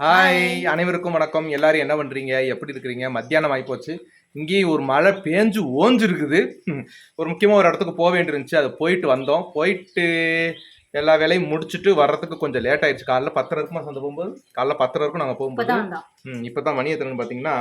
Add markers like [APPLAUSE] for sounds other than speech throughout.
Hi அனைவருக்கும் வணக்கம். எல்லாரும் என்ன பண்றீங்க? எப்படி இருக்கிறீங்க? மத்தியானம் ஆயிப்போச்சு. இங்கேயும் ஒரு மழை பேஞ்சு ஓஞ்சிருக்குது. ஒரு முக்கியமாக ஒரு இடத்துக்கு போக வேண்டியிருந்துச்சு அது போயிட்டு வந்தோம். போயிட்டு எல்லா வேலையும் முடிச்சுட்டு வர்றதுக்கு கொஞ்சம் லேட் ஆயிடுச்சு. காலைல பத்தரை இருக்குமா சந்தை போகும்போது? காலைல பத்தரை இருக்கும் நாங்கள் போகும்போது. இப்போ தான் மணி எத்தனைன்னு பார்த்தீங்கன்னா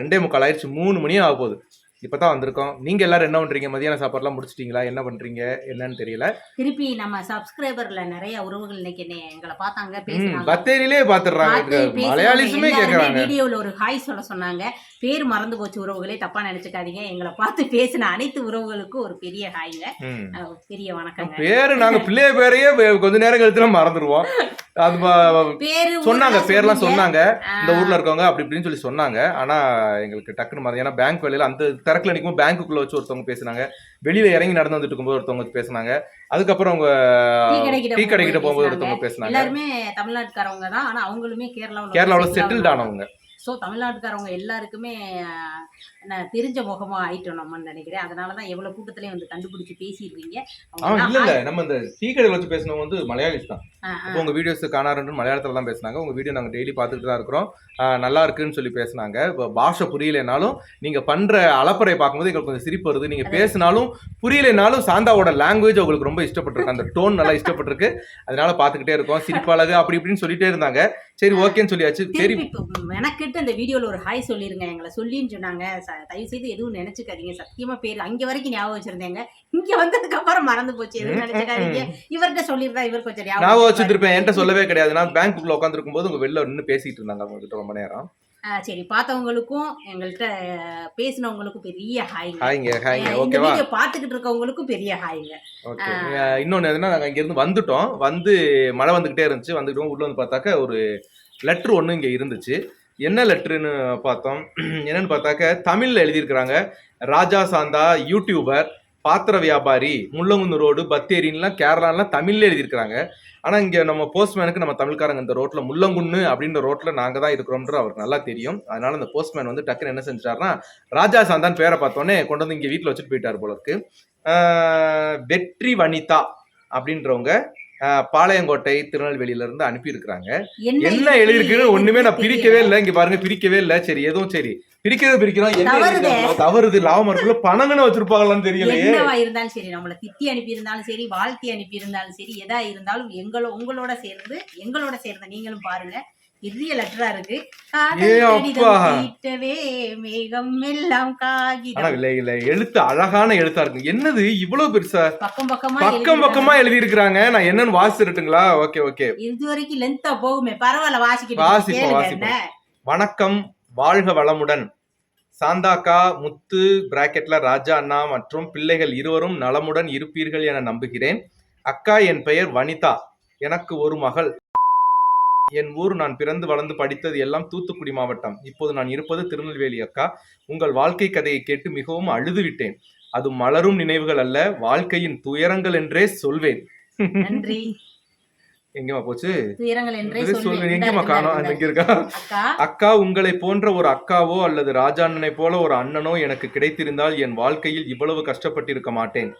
ரெண்டே முக்கால் ஆயிடுச்சு. மூணு மணி ஆக போகுது. இப்போ தான் வந்திருக்கோம். நீங்கள் எல்லாரும் என்ன பண்ணுறீங்க மதியான சாப்பாடுலாம் முடிச்சிட்டிங்களா? என்ன பண்ணுறீங்க என்னன்னு தெரியல. திருப்பி நம்ம சப்ஸ்கிரைபர்ல நிறைய உறவுகள் இன்னைக்கு என்னை எங்களை பார்த்தாங்க ம் பேசினாங்க. பத்தேரியிலே பார்த்துடுறாங்க. மலையாளிஸுமே கேட்குறாங்க வீடியோல ஒரு ஹாய் சொல்ல சொன்னாங்க. பேர் மறந்து போச்சு உறவுகளே தப்பா நினைச்சுக்காதீங்க. எங்களை பார்த்து பேசின அனைத்து உறவுகளுக்கும் ஒரு பெரிய ஹாய்ங்க பெரிய வணக்கங்க. பேரு நாங்க [LAUGHS] பிள்ளைய பேரையே கொஞ்ச நேரம் கழிச்சு மறந்துடுவோம் அது சொன்னாங்க பேர்லாம் சொன்னாங்க. இந்த ஊர்ல இருக்கவங்க அப்படி இப்படின்னு சொல்லி சொன்னாங்க. ஆனா எங்களுக்கு டக்குன்னு மறந்து ஏன்னா பேங்க் வேலையில அந்த திறக்கல நிற்கும் பேங்க்குள்ள வச்சு ஒருத்தவங்க பேசினாங்க. வெளியில இறங்கி நடந்து வந்துட்டு இருக்கும்போது ஒருத்தவங்க பேசினாங்க. அதுக்கப்புறம் அவங்க டீ கடைக்கிட்ட போகும்போது. ஒருத்தவங்க பேசினாங்க. எல்லாருமே தமிழ்நாட்டுக்காரவங்க தான். ஆனா அவங்களுமே கேரளாவுல கேரளாவுல செட்டில்ட் ஆனவங்க. ஸோ தமிழ்நாட்டுக்காரவங்க எல்லாருக்குமே நான் தெரிஞ்ச முகமா ஆயிட்டோம் நம்மன்னு நினைக்கிறேன். அதனாலதான் எவ்வளவு கூட்டத்திலயும் வந்து கண்டுபிடிச்சு பேசிடுவீங்க இல்ல இல்ல. நம்ம இந்த டீ கடையில வச்சு பேசினவங்க வந்து மலையாளிஸ் தான். உங்க வீடியோஸ் காணாருன்னு மலையாளத்துல தான் பேசினாங்க. உங்க வீடியோ நாங்க டெய்லி பார்த்துட்டு தான் இருக்கிறோம். நல்லா இருக்குன்னு சொல்லி பேசினாங்க. இப்போ பாஷை புரியலைனாலும் நீங்க பண்ற அலப்பறை பார்க்கும்போது எங்களுக்கு கொஞ்சம் சிரிப்பு வருது. நீங்க பேசினாலும் புரியலைனாலும் சாந்தாவோட லாங்குவேஜ் உங்களுக்கு ரொம்ப இஷ்டப்பட்டிருக்கு. அந்த டோன் நல்லா இஷ்டப்பட்டிருக்கு. அதனால பார்த்துக்கிட்டே இருக்கோம். சிரிப்பாளகு அப்படி இப்படின்னு சொல்லிட்டே இருந்தாங்க. சரி ஓகேன்னு சொல்லியாச்சு. சரி. மெனக்கெட்டு அந்த வீடியோல ஒரு ஹாய் சொல்லிருங்க. எங்களை சொல்லின்னு சொன்னாங்க. தயவு செய்து எதுவும் நினைச்சுக்காதீங்க. சத்தியமா பேர் அங்க வரைக்கும் ஞாபகம் வச்சிருந்தேங்க. இங்க வந்ததுக்கு அப்புறம் மறந்து போச்சு. எதுவும் நினைச்சுக்காதீங்க. இவர்கிட்ட சொல்லிருந்தா இவர் கொஞ்சம் ஞாபகம் வச்சுருப்பேன் என்கிட்ட சொல்லவே கிடையாது. நான் பேங்க்குள்ள உட்காந்துருக்கும் போது உங்க வெளில நின்று பேசிட்டு இருந்தாங்க. அவங்க கிட்ட ரொம்ப நேரம். சரி பார்த்தவங்களுக்கும் எங்கள்கிட்ட பேசினவங்களுக்கும் பெரிய ஹாய்ங்க. ஹாய்ங்க ஹாய்ங்க ஓகேவா? பார்த்துக்கிட்டு இருக்கவங்களுக்கும் பெரிய ஹாய்ங்க. ஓகே இன்னொன்று எதுனா நாங்கள் இங்கேருந்து வந்துட்டோம். வந்து மழை வந்துக்கிட்டே இருந்துச்சு. வந்துக்கிட்டோம் உள்ள வந்து பார்த்தாக்க ஒரு லெட்ரு ஒன்று இங்கே இருந்துச்சு. என்ன லெட்ருன்னு பார்த்தோம். என்னன்னு பார்த்தாக்க தமிழில் எழுதியிருக்கிறாங்க ராஜா சாந்தா யூடியூபர் பாத்திர வியாபாரி முள்ளங்குந்து ரோடு பத்தேரின்லாம் கேரளாலாம் தமிழ்ல எழுதியிருக்கிறாங்க. ஆனால் இங்கே நம்ம போஸ்ட்மேனுக்கு நம்ம தமிழ்காரங்க இந்த ரோட்டில் முள்ளங்குன்னு அப்படின்ற ரோட்டில் நாங்கள் தான் இருக்கிறோம்ன்ற அவருக்கு நல்லா தெரியும். அதனால அந்த போஸ்ட்மேன் வந்து டக்குன்னு என்ன செஞ்சிட்டாருன்னா ராஜா சாந்தான் பேரை பார்த்தோன்னே கொண்டு வந்து இங்கே வீட்டில் வச்சுட்டு போயிட்டார் போல இருக்கு வெற்றி வனிதா அப்படின்றவங்க பாளையங்கோட்டை திருநெல்வேலியில இருந்து அனுப்பியிருக்கிறாங்க. என்ன எழுதிருக்குன்னு ஒண்ணுமே நான் பிரிக்கவே இல்லை. இங்க பாருங்க பிரிக்கவே இல்லை. சரி எதுவும் சரி. பிரிக்கிறது பிரிக்கிறோம். என்ன தவறுதே. லாபம் இருக்குள்ள பணங்கன்னு வச்சிருப்பாங்களான்னு தெரியலையே. என்னவா இருந்தாலும் சரி நம்மளை திட்டி அனுப்பி இருந்தாலும் சரி வாழ்த்தி அனுப்பி இருந்தாலும் சரி எதா இருந்தாலும் எங்களோ உங்களோட சேர்ந்து எங்களோட சேர்ந்த நீங்களும் பாருங்க. பெரிய லெட்டரா இருக்கு. காதல் மேகம் எல்லாம் காகிதம். இல்ல இல்ல. எழுத்து அழகான எழுத்தா இருக்கு. என்னது? இவ்வளவு பெருசா? பக்கம் பக்கமா பக்கம் பக்கமா எழுதி இருக்கிறாங்க நான் என்னன்னு வாசிட்டுங்களா ஓகே ஓகே. இது வரைக்கும் லென்த்தா போகுமே. பரவாயில்ல வாசிக்கிட்டு வாசிப்போம், வாசிப்போம். வணக்கம். வாழ்க வளமுடன். சாந்தாக்கா முத்து பிராக்கெட்ல ராஜா அண்ணா மற்றும் பிள்ளைகள் இருவரும் நலமுடன் இருப்பீர்கள் என நம்புகிறேன். அக்கா என் பெயர் வனிதா. எனக்கு ஒரு மகள். என் ஊர் நான் பிறந்து வளர்ந்து படித்தது எல்லாம் தூத்துக்குடி மாவட்டம். இப்போது நான் இருப்பது திருநெல்வேலி அக்கா. உங்கள் வாழ்க்கை கதையை கேட்டு மிகவும் அழுது விட்டேன். அது மலரும் நினைவுகள் அல்ல வாழ்க்கையின் துயரங்கள் என்றே சொல்வேன். நன்றி. எங்கேமா போச்சு? எங்கேமா காணோம்? அங்க இருக்கா. அக்கா. உங்களை போன்ற ஒரு அக்காவோ அல்லது ராஜா அண்ணனை போல ஒரு அண்ணனோ எனக்கு கிடைத்திருந்தால் என் வாழ்க்கையில் இவ்வளவு கஷ்டப்பட்டிருக்க மாட்டேன்.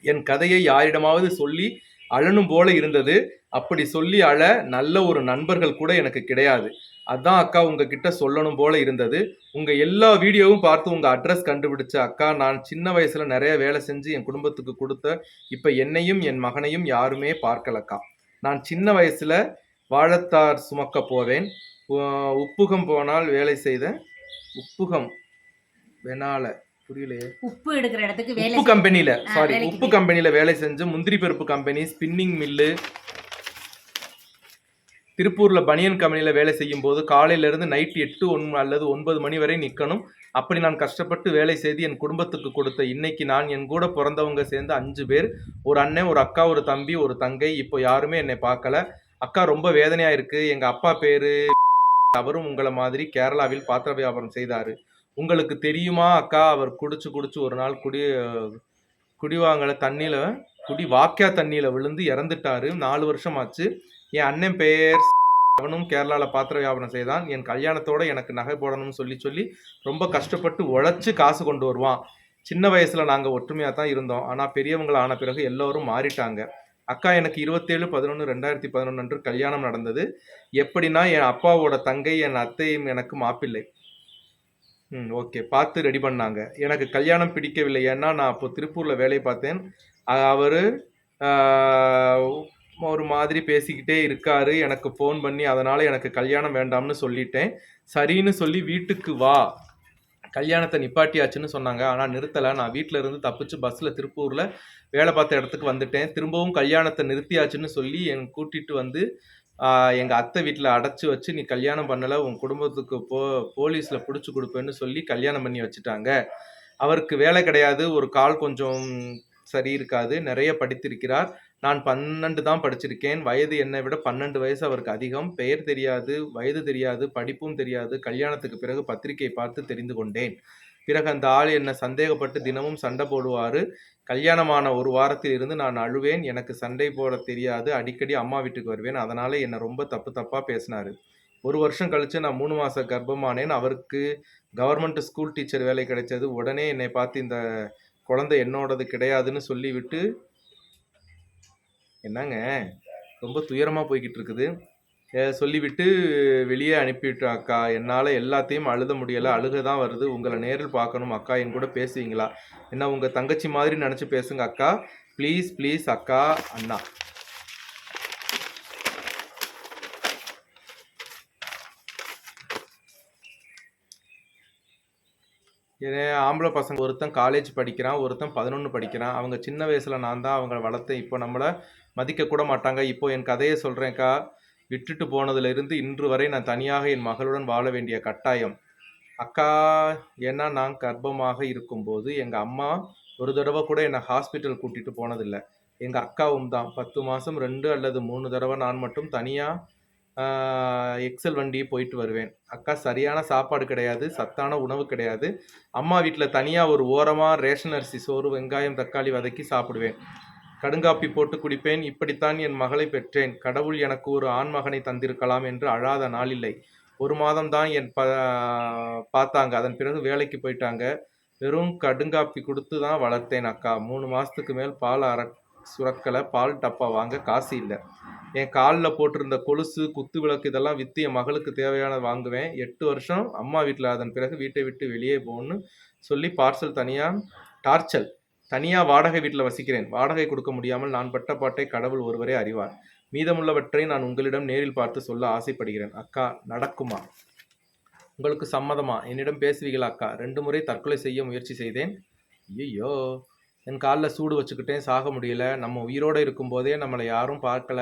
என் கதையை யாரிடமாவது சொல்லி அழனும் போல இருந்தது. அப்படி சொல்லி அழ நல்ல ஒரு நண்பர்கள் கூட எனக்கு கிடையாது. அதான் அக்கா உங்ககிட்ட சொல்லணும் போல இருந்தது. உங்க எல்லா வீடியோவும் பார்த்து உங்க அட்ரஸ் கண்டுபிடிச்ச அக்கா நான் சின்ன வயசுல நிறைய வேலை செஞ்சு என் குடும்பத்துக்கு கொடுத்த இப்ப என்னையும் என் மகனையும் யாருமே பார்க்கலக்கா. நான் சின்ன வயசுல வாழத்தார் சுமக்க போவேன். உப்புகம் போனால் வேலை செய்த உப்புகம் வெனால புரியலையே. உப்பு எடுக்கிற இடத்துக்கு வேலை உப்பு கம்பெனில ஆ, சாரி உப்பு கம்பெனில வேலை செஞ்சு முந்திரி பருப்பு கம்பெனி ஸ்பின்னிங் மில்லு திருப்பூர்ல பனியன் கம்பெனில வேலை செய்யும் போது காலையில இருந்து நைட் எட்டு ஒன் அல்லது ஒன்பது மணி வரை நிக்கணும். அப்படி நான் கஷ்டப்பட்டு வேலை செய்து என் குடும்பத்துக்கு கொடுத்த இன்னைக்கு நான் என் கூட பிறந்தவங்க சேர்ந்து அஞ்சு பேர் ஒரு அண்ணன் ஒரு அக்கா ஒரு தம்பி ஒரு தங்கை இப்போ யாருமே என்னை பார்க்கல. அக்கா ரொம்ப வேதனையா இருக்கு. எங்க அப்பா பேரு அவரும் உங்களை மாதிரி கேரளாவில் பாத்திர வியாபாரம் செய்தாரு. உங்களுக்கு தெரியுமா அக்கா? அவர் குடிச்சு குடிச்சு ஒரு நாள் குடி குடிவாங்கல தண்ணியில குடி வாக்கியா தண்ணியில விழுந்து இறந்துட்டாரு. நாலு வருஷம் ஆச்சு என் அண்ணன் பெயர் அவனும் கேரளால பாத்திர வியாபாரம் செய்தான். என் கல்யாணத்தோட எனக்கு நகை போடணும்னு சொல்லி சொல்லி ரொம்ப கஷ்டப்பட்டு உழைச்சு காசு கொண்டு வருவான். சின்ன வயசுல நாங்க ஒற்றுமையா தான் இருந்தோம். ஆனா பெரியவங்களை ஆன பிறகு எல்லோரும் மாறிட்டாங்க. அக்கா எனக்கு இருபத்தேழு பதினொன்று ரெண்டாயிரத்தி பதினொன்று அன்று கல்யாணம் நடந்தது. எப்படின்னா என் அப்பாவோட தங்கை என் அத்தையும் எனக்கு மாப்பிள்ளை. ம் ஓகே. பார்த்து ரெடி பண்ணாங்க. எனக்கு கல்யாணம் பிடிக்கவில்லை. ஏன்னா நான் அப்போ திருப்பூரில் வேலை பார்த்தேன். அவர் ஒரு மாதிரி பேசிக்கிட்டே இருக்காரு. எனக்கு ஃபோன் பண்ணி அதனால் எனக்கு கல்யாணம் வேண்டாம்னு சொல்லிட்டேன். சரின்னு சொல்லி வீட்டுக்கு வா. கல்யாணத்தை நிப்பாட்டியாச்சுன்னு சொன்னாங்க. ஆனால் நிறுத்தலை. நான் வீட்டில் இருந்து தப்பிச்சு பஸ்ஸில் திருப்பூரில் வேலை பார்த்த இடத்துக்கு வந்துட்டேன். திரும்பவும் கல்யாணத்தை நிறுத்தியாச்சுன்னு சொல்லி என் கூட்டிகிட்டு வந்து எங்கள் அத்தை வீட்டில் அடைச்சி வச்சு நீ கல்யாணம் பண்ணலை உன் குடும்பத்துக்கு போ போலீஸில் பிடிச்சி கொடுப்பேன்னு சொல்லி கல்யாணம் பண்ணி வச்சுட்டாங்க. அவருக்கு வேலை கிடையாது. ஒரு கால் கொஞ்சம் சரி இருக்காது. நிறைய படித்திருக்கிறார். நான் பன்னெண்டு தான் படிச்சிருக்கேன். வயது என்னை விட பன்னெண்டு வயசு அவருக்கு அதிகம். பெயர் தெரியாது வயது தெரியாது படிப்பும் தெரியாது. கல்யாணத்துக்கு பிறகு பத்திரிகை பார்த்து தெரிந்து கொண்டேன். பிறகு அந்த ஆள் என்னை சந்தேகப்பட்டு தினமும் சண்டை போடுவார். கல்யாணமான ஒரு வாரத்தில் இருந்து நான் அழுவேன். எனக்கு சண்டை போட தெரியாது. அடிக்கடி அம்மா வீட்டுக்கு வருவேன். அதனால என்னை ரொம்ப தப்பு தப்பாக பேசினாரு. ஒரு வருஷம் கழிச்சு நான் மூணு மாத கர்ப்பமானேன். அவருக்கு கவர்மெண்ட் ஸ்கூல் டீச்சர் வேலை கிடைச்சது. உடனே என்னை பார்த்து இந்த குழந்தை என்னோடது கிடையாதுன்னு சொல்லிவிட்டு என்னங்க? ரொம்ப துயரமாக போய்கிட்டு இருக்குது. சொல்லிவிட்டு வெளியே அனுப்பிவிட்டு அக்கா என்னால் எல்லாத்தையும் அழுத முடியலை. அழுக தான் வருது. உங்களை நேரில் பார்க்கணும். அக்கா என் கூட பேசுவீங்களா? என்ன உங்கள் தங்கச்சி மாதிரி நினச்சி பேசுங்க அக்கா. ப்ளீஸ் ப்ளீஸ் அக்கா அண்ணா. ஏன் ஆம்பளை பசங்க ஒருத்தன் காலேஜ் படிக்கிறான் ஒருத்தன் பதினொன்று படிக்கிறான். அவங்க சின்ன வயசில் நான் தான் அவங்கள வளர்த்தேன். இப்போ நம்மளை மதிக்க கூட மாட்டாங்க. இப்போ என் கதையை சொல்கிறேன்க்கா விட்டுட்டு போனதுலேருந்து இன்று வரை நான் தனியாக என் மகளுடன் வாழ வேண்டிய கட்டாயம். அக்கா ஏன்னா நான் கர்ப்பமாக இருக்கும்போது எங்கள் அம்மா ஒரு தடவை கூட என்னை ஹாஸ்பிட்டல் கூட்டிகிட்டு போனதில்லை. எங்கள் அக்காவும் தான். பத்து மாதம் ரெண்டு அல்லது மூணு தடவை நான் மட்டும் தனியாக எக்ஸல் வண்டி போயிட்டு வருவேன். அக்கா சரியான சாப்பாடு கிடையாது சத்தான உணவு கிடையாது. அம்மா வீட்டில் தனியாக ஒரு ஓரமாக ரேஷன் அரிசி சோறு வெங்காயம் தக்காளி வதக்கி சாப்பிடுவேன். கடுங்காப்பி போட்டு குடிப்பேன் இப்படித்தான் என் மகளை பெற்றேன். கடவுள் எனக்கு ஒரு ஆண் மகனை தந்திருக்கலாம் என்று அழாத நாளில்லை ஒரு மாதம் தான் என் ப பார்த்தாங்க. அதன் பிறகு வேலைக்கு போயிட்டாங்க. வெறும் கடுங்காப்பி கொடுத்து தான் வளர்த்தேன் அக்கா. மூணு மாதத்துக்கு மேல் பால் அர சுரக்கலை பால் டப்பா வாங்க காசு இல்லை. என் காலில் போட்டிருந்த கொலுசு குத்து விளக்கு இதெல்லாம் விற்று என் மகளுக்கு தேவையானது வாங்குவேன். எட்டு வருஷம் அம்மா வீட்டில். அதன் பிறகு வீட்டை விட்டு வெளியே போகணும்னு சொல்லி பார்சல் தனியாக டார்ச்சல். தனியாக வாடகை வீட்டில் வசிக்கிறேன். வாடகை கொடுக்க முடியாமல் நான் பட்ட பாட்டை கடவுள் ஒருவரே அறிவார். மீதமுள்ளவற்றை நான் உங்களிடம் நேரில் பார்த்து சொல்ல ஆசைப்படுகிறேன். அக்கா நடக்குமா? உங்களுக்கு சம்மதமா? என்னிடம் பேசுவீங்களா அக்கா? ரெண்டு முறை தற்கொலை செய்ய முயற்சி செய்தேன். ஐயோ என் காலில் சூடு வச்சுக்கிட்டேன். சாக முடியல. நம்ம உயிரோடு இருக்கும்போதே நம்மளை யாரும் பார்க்கல.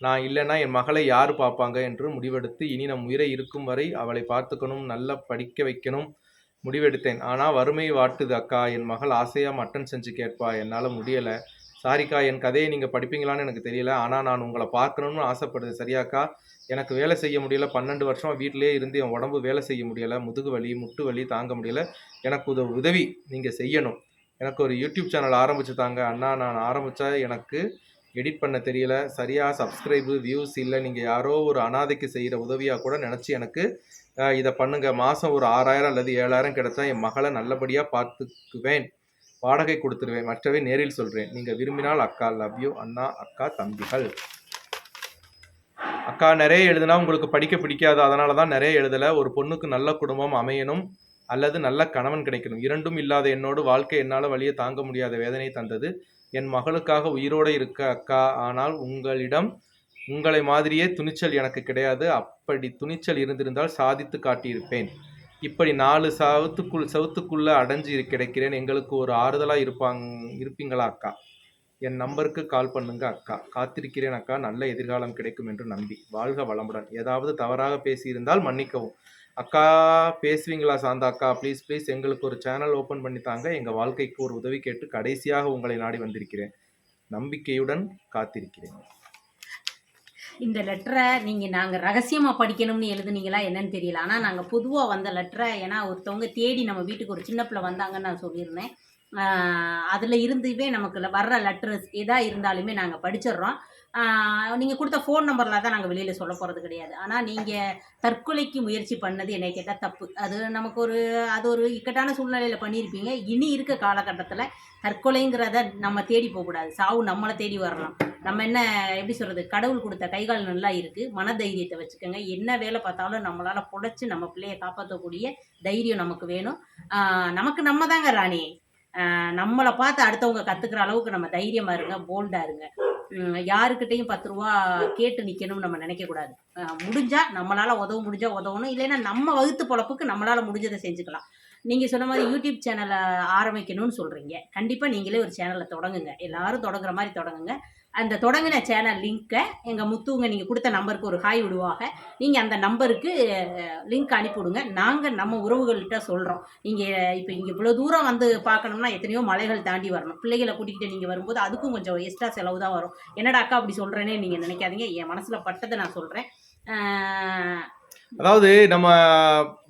நான் இல்லைன்னா என் மகளை யார் பார்ப்பாங்க என்று முடிவெடுத்து இனி நம் உயிரை இருக்கும் வரை அவளை பார்த்துக்கணும் நல்லா படிக்க வைக்கணும். முடிவெடுத்தேன். ஆனால் வறுமை வாட்டுது அக்கா. என் மகள் ஆசையாக மட்டன் செஞ்சு கேட்பா. என்னால் முடியலை. சாரிக்கா என் கதையை நீங்கள் படிப்பீங்களான்னு எனக்கு தெரியல. ஆனால் நான் உங்களை பார்க்கணும்னு ஆசைப்படுது. சரியாக்கா எனக்கு வேலை செய்ய முடியல. பன்னெண்டு வருஷம் வீட்டிலே இருந்து என் உடம்பு வேலை செய்ய முடியல. முதுகு வலி முட்டு வலி தாங்க முடியல. எனக்கு உத உதவி நீங்கள் செய்யணும். எனக்கு ஒரு யூடியூப் சேனல் ஆரம்பிச்சு தாங்க. அண்ணா நான் ஆரம்பித்தா எனக்கு எடிட் பண்ண தெரியல. சரியாக சப்ஸ்கிரைபு வியூஸ் இல்லை. நீங்கள் யாரோ ஒரு அனாதைக்கு செய்கிற உதவியாக கூட நினச்சி எனக்கு இதை பண்ணுங்க. மாதம் ஒரு ஆறாயிரம் அல்லது ஏழாயிரம் கிடைச்சா என் மகளை நல்லபடியாக பார்த்துக்குவேன். வாடகை கொடுத்துருவேன். மற்றவை நேரில் சொல்கிறேன் நீங்கள் விரும்பினால் அக்கா லவ் யூ அண்ணா அக்கா தம்பிகள். அக்கா நிறைய எழுதுனா உங்களுக்கு படிக்க பிடிக்காது. அதனால தான் நிறைய எழுதலை. ஒரு பொண்ணுக்கு நல்ல குடும்பம் அமையணும். அல்லது நல்ல கணவன் கிடைக்கணும். இரண்டும் இல்லாத என்னோடு வாழ்க்கை என்னால் வழியை தாங்க முடியாத வேதனை தந்தது. என் மகளுக்காக உயிரோடு இருக்க அக்கா. ஆனால் உங்களிடம் உங்களை மாதிரியே துணிச்சல் எனக்கு கிடையாது. அப்படி துணிச்சல் இருந்திருந்தால் சாதித்து காட்டியிருப்பேன். இப்படி நாலு சவுத்துக்குள் சவுத்துக்குள்ள அடைஞ்சு இரு- எங்களுக்கு ஒரு ஆறுதலாக இருப்பாங்க இருப்பீங்களா அக்கா? என் நம்பருக்கு கால் பண்ணுங்க அக்கா. காத்திருக்கிறேன் அக்கா. நல்ல எதிர்காலம் கிடைக்கும் என்று நம்பி. வாழ்க வளமுடன். ஏதாவது தவறாக பேசியிருந்தால் மன்னிக்கவும். அக்கா பேசுவீங்களா சாந்தா அக்கா? ப்ளீஸ் ப்ளீஸ் எங்களுக்கு ஒரு சேனல் ஓப்பன் பண்ணி தாங்க. எங்கள் வாழ்க்கைக்கு ஒரு உதவி கேட்டு கடைசியாக உங்களை நாடி வந்திருக்கிறேன். நம்பிக்கையுடன் காத்திருக்கிறேன். இந்த லெட்டரை நீங்கள் நாங்கள் ரகசியமாக படிக்கணும்னு எழுதுனீங்களா என்னன்னு தெரியல. ஆனால் நாங்கள் பொதுவாக வந்த லெட்டரை ஏன்னா ஒருத்தவங்க தேடி நம்ம வீட்டுக்கு ஒரு சின்ன பிள்ளை வந்தாங்கன்னு நான் சொல்லியிருந்தேன். அதில் இருந்துவே நமக்கு வர்ற லெட்டர்ஸ் எதாக இருந்தாலுமே நாங்கள் படிச்சிடுறோம். நீங்கள் கொடுத்த ஃபோன் நம்பரில் தான் நாங்கள் வெளியில் சொல்ல போகிறது கிடையாது. ஆனால் நீங்கள் தற்கொலைக்கு முயற்சி பண்ணது என்னை கேட்டால் தப்பு. அது நமக்கு ஒரு அது ஒரு இக்கட்டான சூழ்நிலையில் பண்ணியிருப்பீங்க. இனி இருக்க காலகட்டத்தில் தற்கொலைங்கிறத நம்ம தேடி போகக்கூடாது. சாவு நம்மளை தேடி வரலாம். நம்ம என்ன எப்படி சொல்கிறது கடவுள் கொடுத்த கைகால் நல்லா இருக்குது மனதைரியத்தை வச்சுக்கோங்க. என்ன வேலை பார்த்தாலும் நம்மளால் புழைச்சு நம்ம பிள்ளையை காப்பாற்றக்கூடிய தைரியம் நமக்கு வேணும். நமக்கு நம்ம தாங்க ராணி. நம்மளை பார்த்து அடுத்தவங்க கத்துக்கிற அளவுக்கு நம்ம தைரியமா இருங்க போல்டா இருங்க. யாருக்கிட்டையும் பத்து ரூபா கேட்டு நிற்கணும்னு நம்ம நினைக்க கூடாது. நம்மளால் முடிஞ்சா நம்மளால உதவ முடிஞ்சா உதவணும். இல்லைன்னா நம்ம வகுத்து பொழப்புக்கு நம்மளால முடிஞ்சதை செஞ்சுக்கலாம். நீங்க சொன்ன மாதிரி யூடியூப் சேனலை ஆரம்பிக்கணும்னு சொல்றீங்க. கண்டிப்பா நீங்களே ஒரு சேனலை தொடங்குங்க. எல்லாரும் தொடங்குற மாதிரி தொடங்குங்க. அந்த தொடங்கின சேனல் லிங்க்கை எங்கள் முத்துவங்க நீங்கள் கொடுத்த நம்பருக்கு ஒரு ஹாய் விடுவாங்க. நீங்கள் அந்த நம்பருக்கு லிங்க் அனுப்பிவிடுங்க. நாங்கள் நம்ம உறவுகள்கிட்ட சொல்கிறோம் நீங்கள் இப்போ இங்கே இவ்வளோ தூரம் வந்து பார்க்கணும்னா எத்தனையோ மலைகள் தாண்டி வரணும். பிள்ளைகளை கூட்டிகிட்டு நீங்கள் வரும்போது அதுக்கும் கொஞ்சம் எக்ஸ்ட்ரா செலவு தான் வரும். என்னடா அக்கா அப்படி சொல்கிறேனே நீங்கள் நினைக்காதீங்க. என் மனசில் பட்டதை நான் சொல்கிறேன் அதாவது நம்ம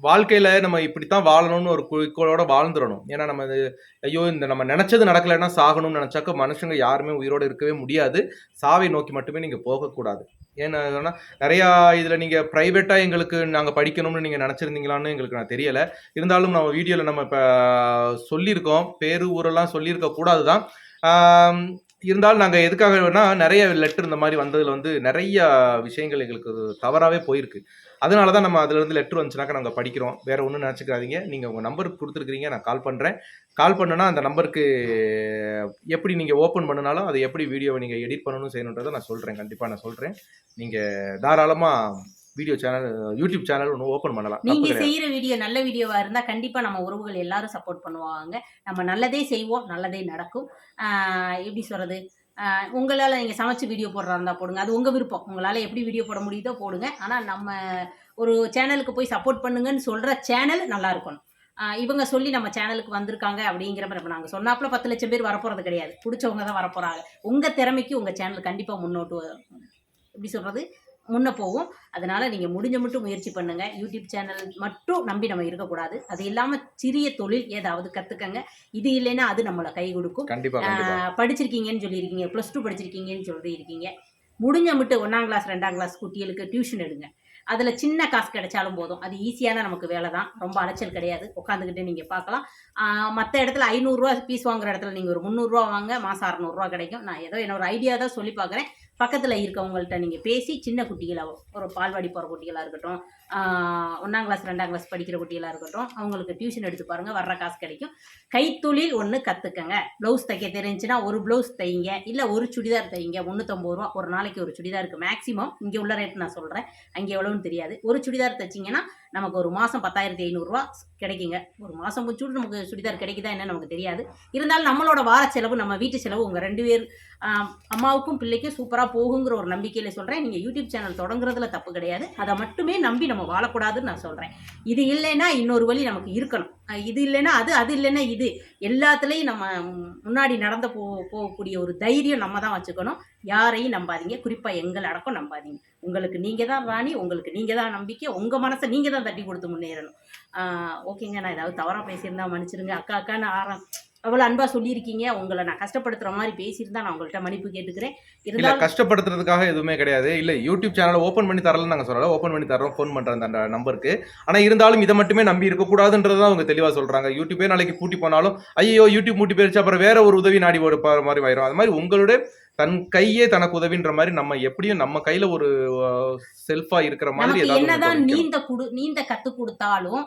வாழ்க்கையில நம்ம இப்படித்தான் வாழணும்னு ஒரு குறிக்கோளோட வாழ்ந்துடணும். ஏன்னா நம்ம இது ஐயோ இந்த நம்ம நினைச்சது நடக்கலைன்னா சாகணும்னு நினைச்சாக்க மனுஷங்க யாருமே உயிரோட இருக்கவே முடியாது. சாவை நோக்கி மட்டுமே நீங்க போகக்கூடாது. ஏன்னா நிறையா இதில் நீங்கள் ப்ரைவேட்டாக எங்களுக்கு நாங்கள் படிக்கணும்னு நீங்கள் நினச்சிருந்தீங்களான்னு எங்களுக்கு நான் தெரியலை. இருந்தாலும் நம்ம வீடியோவில் நம்ம இப்போ சொல்லியிருக்கோம். பேரு ஊரெல்லாம் சொல்லியிருக்க கூடாது தான் ஆம், இருந்தாலும் நாங்கள் எதுக்காக வேணா நிறைய லெட்டர் இந்த மாதிரி வந்ததில் வந்து நிறைய விஷயங்கள் எங்களுக்கு தவறாகவே போயிருக்கு. அதனால தான் நம்ம அதுலேருந்து லெட்டர் வந்துச்சுனாக்கா நாங்கள் படிக்கிறோம். வேறு ஒன்றும் நினச்சிக்காதீங்க. நீங்கள் உங்கள் நம்பருக்கு கொடுத்துருக்கீங்க நான் கால் பண்ணுறேன் கால் பண்ணுனா அந்த நம்பருக்கு எப்படி நீங்கள் ஓப்பன் பண்ணினாலும் அதை எப்படி வீடியோவை நீங்கள் எடிட் பண்ணணும் செய்யணுன்றதை நான் சொல்கிறேன் கண்டிப்பாக நான் சொல்கிறேன் நீங்கள் தாராளமாக வீடியோ சேனல் யூடியூப் சேனல் ஒன்று ஓப்பன் பண்ணலாம். நீங்க. செய்யற வீடியோ நல்ல வீடியோவா இருந்தா கண்டிப்பா நம்ம உறவுகள் எல்லாரும் சப்போர்ட் பண்ணுவாங்க. நம்ம நல்லதே செய்வோம் நல்லதே நடக்கும். எப்படி சொல்றது? உங்களால நீங்க சமைச்சு வீடியோ போடுறா இருந்தா போடுங்க. அது உங்க விருப்பம். உங்களால எப்படி வீடியோ போட முடியுதோ போடுங்க. ஆனா நம்ம ஒரு சேனலுக்கு போய் சப்போர்ட் பண்ணுங்கன்னு சொல்ற சேனல் நல்லா இருக்கணும். இவங்க சொல்லி நம்ம சேனலுக்கு வந்திருக்காங்க அப்படிங்கிற மாதிரி இப்ப நாங்க சொன்னாப்புல பத்து லட்சம் பேர் வரப்போறது கிடையாது. பிடிச்சவங்க தான் வரப்போறாங்க. உங்க திறமைக்கு உங்க சேனல் கண்டிப்பா முன்னோட்டு எப்படி சொல்றது? முன்ன போகும். அதனால நீங்க முடிஞ்ச மட்டும் முயற்சி பண்ணுங்க. யூடியூப் சேனல் மட்டும் நம்பி நம்ம இருக்கக்கூடாது. அது இல்லாம சிறிய தொழில் ஏதாவது கத்துக்கங்க. இது இல்லைன்னா அது நம்மளை கை கொடுக்கும். படிச்சிருக்கீங்கன்னு சொல்லியிருக்கீங்க. ப்ளஸ் டூ படிச்சிருக்கீங்கன்னு சொல்லியிருக்கீங்க. முடிஞ்ச மட்டும் ஒன்றாம் கிளாஸ் ரெண்டாம் கிளாஸ் குட்டிகளுக்கு டியூஷன் எடுங்க. அதில் சின்ன காசு கிடைச்சாலும் போதும். அது ஈஸியான நமக்கு வேலை தான். ரொம்ப அலைச்சல் கிடையாது. உட்காந்துக்கிட்டு நீங்கள் பார்க்கலாம். மற்ற இடத்துல ஐநூறுரூவா ஃபீஸ் வாங்குற இடத்துல நீங்கள் ஒரு முந்நூறுரூவா வாங்க. மாதம் அறநூறுவா கிடைக்கும். நான் ஏதோ என்னோட ஐடியா தான் சொல்லி பார்க்குறேன். பக்கத்தில் இருக்கவங்கள்ட்ட நீங்கள் பேசி சின்ன குட்டிகளாக ஒரு பால்வாடி போகிற குட்டிகளாக இருக்கட்டும் ஒன்றாம் கிளாஸ் ரெண்டாம் கிளாஸ் படிக்கிற குட்டிகளாக இருக்கட்டும் அவங்களுக்கு டியூஷன் எடுத்து பாருங்கள் வர்ற காசு கிடைக்கும். கைத்தொழில் ஒன்று கற்றுக்கங்க ப்ளவுஸ் தைக்க தெரிஞ்சுன்னா ஒரு ப்ளவுஸ் தைங்க இல்லை ஒரு சுடிதார் தைங்க முந்நூற்றம்பது ரூபா ஒரு நாளைக்கு ஒரு சுடிதாருக்கு மேக்ஸிமம் இங்கே உள்ள ரேட் நான் சொல்கிறேன் அங்கே எவ்வளோன்னு தெரியாது. ஒரு சுடிதார் தைச்சிங்கன்னா நமக்கு ஒரு மாதம் பத்தாயிரத்தி ஐநூறுரூவா கிடைக்குங்க. ஒரு மாதம் முடிச்சுட்டு நமக்கு சுடிதார் கிடைக்குதா என்ன நமக்கு தெரியாது. இருந்தாலும் நம்மளோட வார செலவு நம்ம வீட்டு செலவு உங்கள் ரெண்டு பேர் அம்மாவுக்கும் பிள்ளைக்கும் சூப்பராக போகுங்கிற ஒரு நம்பிக்கையில் சொல்கிறேன் நீங்கள் யூடியூப் சேனல் தொடங்குறதுல தப்பு கிடையாது. அதை மட்டுமே நம்பி நம்ம வாழக்கூடாதுன்னு நான் சொல்கிறேன் இது இல்லைன்னா இன்னொரு வழி நமக்கு இருக்கணும். இது இல்லைன்னா அது அது இல்லைன்னா இது. எல்லாத்துலேயும் நம்ம முன்னாடி நடந்து போ போகக்கூடிய ஒரு தைரியம் நம்ம தான் வச்சுக்கணும். யாரையும் நம்பாதீங்க. குறிப்பாக எங்கள் அடக்கம் நம்பாதீங்க. உங்களுக்கு நீங்கள் தான் ராணி உங்களுக்கு நீங்கள் தான் நம்பிக்கை உங்கள் மனசை நீங்கள் தான் தட்டி கொடுத்து முன்னேறணும். ஆஹ் ஓகேங்க. நான் ஏதாவது தவறாக பேசியிருந்தா மன்னிச்சிருங்க. அக்கா அக்கான்னு ஆரம் அவ்வளோ அன்பாக சொல்லியிருக்கீங்க. உங்களை நான் கஷ்டப்படுத்துகிற மாதிரி பேசியிருந்தா நான் உங்கள்கிட்ட மன்னிப்பு கேட்டுக்கிறேன். இருந்தாலும் கஷ்டப்படுத்துறதுக்காக எதுவுமே கிடையாது. இல்ல யூடியூப் சேனலை ஓப்பன் பண்ணி தரலன்னு நாங்க சொல்லல. ஓப்பன் பண்ணி தரோம் ஃபோன் பண்றேன் அந்த நம்பருக்கு ஆனா இருந்தாலும் இதை மட்டுமே நம்பி இருக்க கூடாதுன்றது அவங்க தெளிவா சொல்றாங்க. யூடியூபே நாளைக்கு பூட்டி போனாலும் ஐயோ யூடியூப் மூட்டி போயிருச்சு. அப்புறம் வேற ஒரு உதவி நாடி ஒரு மாதிரி ஆயிரும். அது மாதிரி உங்களுடைய தன் கையே தனக்கு உதவின்ற மாதிரி நம்ம எப்படியும் நம்ம கையில ஒரு செல்ஃபா இருக்கிற மாதிரி என்னதான். நீந்த குடு நீந்த கத்து கொடுத்தாலும்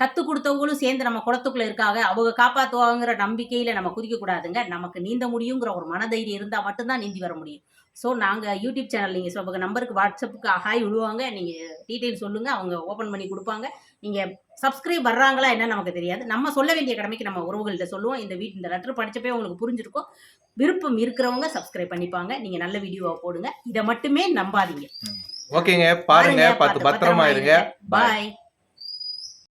கத்து கொடுத்தவங்களும் சேர்ந்து நம்ம குளத்துக்குள்ள இருக்காங்க. அவங்க காப்பாத்துவாங்கிற நம்பிக்கையில நம்ம குதிக்க கூடாதுங்க. நமக்கு நீந்த முடியுங்கிற ஒரு மனதைரியம் இருந்தா மட்டும்தான் நீந்தி வர முடியும். ஸோ நாங்கள் யூடியூப் சேனல் நீங்கள் சொல்லுங்க நம்பருக்கு வாட்ஸ்அப்புக்கு ஹாய் விடுவாங்க நீங்கள் டீட்டெயில் சொல்லுங்கள் அவங்க ஓப்பன் பண்ணி கொடுப்பாங்க. நீங்கள் சப்ஸ்கிரைப் வர்றாங்களா என்னன்னு நமக்கு தெரியாது. நம்ம சொல்ல வேண்டிய கடமைக்கு நம்ம உறவுகள்கிட்ட சொல்லுவோம். இந்த வீட் இந்த லெட்டர் படிச்சப்பே உங்களுக்கு புரிஞ்சிருக்கும். விருப்பம் இருக்கிறவங்க சப்ஸ்கிரைப் பண்ணிப்பாங்க. நீங்கள் நல்ல வீடியோவை போடுங்க. இதை மட்டுமே நம்பாதீங்க. ஓகேங்க. பாருங்க. பார்த்து பத்திரமா இருங்க. பாய்